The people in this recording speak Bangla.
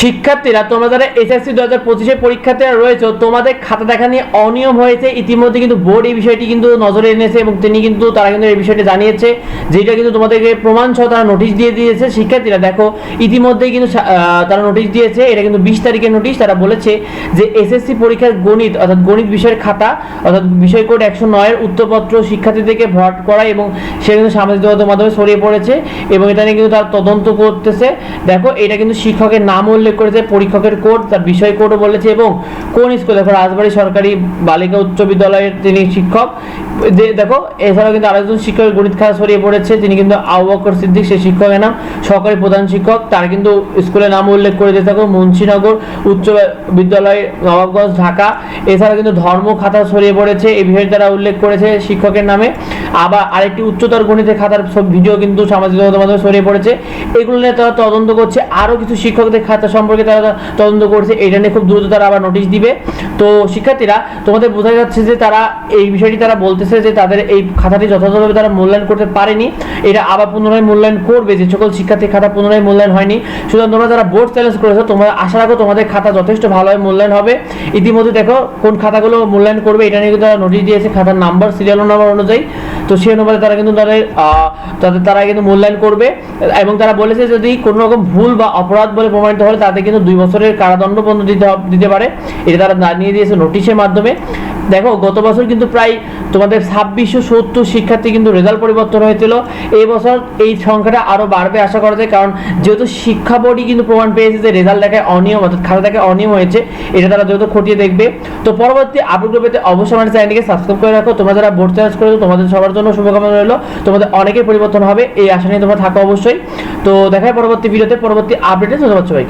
শিক্ষার্থীরা, তোমরা যারা এসএসসি দু হাজার পঁচিশে পরীক্ষার্থীরা রয়েছে, তোমাদের খাতা দেখা নিয়ে অনিয়ম হয়েছে। ইতিমধ্যে কিন্তু বোর্ড এই বিষয়টি কিন্তু নজরে এনেছে এবং তিনি কিন্তু, তারা কিন্তু এই বিষয়টি জানিয়েছে, যেটা কিন্তু তোমাদেরকে প্রমাণ সহ তারা নোটিশ দিয়ে দিয়েছে। শিক্ষার্থীরা, দেখো ইতিমধ্যেই কিন্তু তারা নোটিশ দিয়েছে, এটা কিন্তু বিশ তারিখের নোটিশ তারা বলেছে যে এসএসসি পরীক্ষার গণিত, অর্থাৎ গণিত বিষয়ের খাতা, অর্থাৎ বিষয় কোড একশো নয়ের উত্তরপত্র শিক্ষার্থীদেরকে ভরাট করা এবং সে কিন্তু সামাজিক যোগাযোগ মাধ্যমে ছড়িয়ে পড়েছে এবং এটা নিয়ে কিন্তু তার তদন্ত করতেছে। দেখো, এটা কিন্তু শিক্ষকের নাম উল্লেখ করেছে, পরীক্ষকের কোড তার বিষয় কোডও বলেছে এবং কোন স্কুল, দেখো রাজবাড়ী সরকারি বালিকা উচ্চ বিদ্যালয়ের তিনি শিক্ষক। যে- দেখো, এছাড়াও কিন্তু আরেকজন শিক্ষকের গণিত খাতা ছড়িয়ে পড়েছে, তিনি কিন্তু আবু সিদ্দিক সেই শিক্ষকের নাম, সহকারী প্রধান শিক্ষক, তার কিন্তু স্কুলের নাম উল্লেখ করে দিয়ে থাকো মুন্সিনগর উচ্চ বিদ্যালয়, নবাবগঞ্জ, ঢাকা। এছাড়া কিন্তু ধর্ম খাতা ছড়িয়ে পড়েছে এই বিষয়টি তারা উল্লেখ করেছে শিক্ষকের নামে। আবার আরেকটি উচ্চতর গণিতের খাতার ভিডিও কিন্তু সামাজিক যোগাযোগ মাধ্যমে ছড়িয়ে পড়েছে। এগুলো নিয়ে তারা তদন্ত করছে। আরও কিছু শিক্ষকদের খাতা সম্পর্কে তারা তদন্ত করছে। এটা নিয়ে খুব দ্রুত তারা আবার নোটিশ দিবে। তো শিক্ষার্থীরা, তোমাদের বোঝা যাচ্ছে যে তারা এই বিষয়টি তারা বলতেছে যে তাদের এই খাতাটি যথাযথভাবে তারা মূল্যায়ন করতে পারেনি। এটা আবার পুনরায় মূল্যায়ন করবে যে সকল শিক্ষার্থীর খাতা পুনরায় মূল্যায়ন হয়নি। সুতরাং তোমরা যারা বোর্ড চ্যালেঞ্জ করেছ, তোমরা আশা রাখো তোমাদের খাতা যথেষ্ট ভালোভাবে মূল্যায়ন হবে। ইতিমধ্যে দেখো কোন খাতাগুলো মূল্যায়ন করবে, এটা নিয়ে তারা নোটিশ দিয়েছে। খাতার নাম্বার সিরিয়াল নাম্বার অনুযায়ী। তো সেই অনুপাতে তারা কিন্তু তাদের তাদের, তারা কিন্তু মূল্যায়ন করবে, এবং তারা বলেছে যদি কোনো রকম ভুল বা অপরাধ বলে প্রমাণিত হলে তাদের কিন্তু দুই বছরের কারাদণ্ড পর্যন্ত দিতে দিতে পারে। এটা তারা জানিয়ে দিয়েছে নোটিশের মাধ্যমে। দেখো, গত বছর কিন্তু প্রায় তোমাদের ছাব্বিশশো সত্তর শিক্ষার্থী কিন্তু রেজাল্ট পরিবর্তন হয়েছিল। এই বছর এই সংখ্যাটা আরও বাড়বে আশা করা যায়, কারণ যেহেতু শিক্ষা বোর্ডই কিন্তু প্রমাণ পেয়েছে যে রেজাল্ট দেখায় অনিয়ম, অর্থাৎ খাতা দেখায় অনিয়ম হয়েছে, এটা তারা যেহেতু খতিয়ে দেখবে। তো পরবর্তী আপডেট পেতে অবশ্যই আমাদের চ্যানেলকে সাবস্ক্রাইব করে রাখো। তোমরা যারা বোর্ড চার্জ করেছ, তোমাদের সবার জন্য শুভকামনা রইল। তোমাদের অনেকের পরিবর্তন হবে, এই আশা নিয়ে তোমরা থাকো অবশ্যই। তো দেখায় পরবর্তী ভিডিওতে পরবর্তী আপডেটে ধন্যবাদ সবাইকে।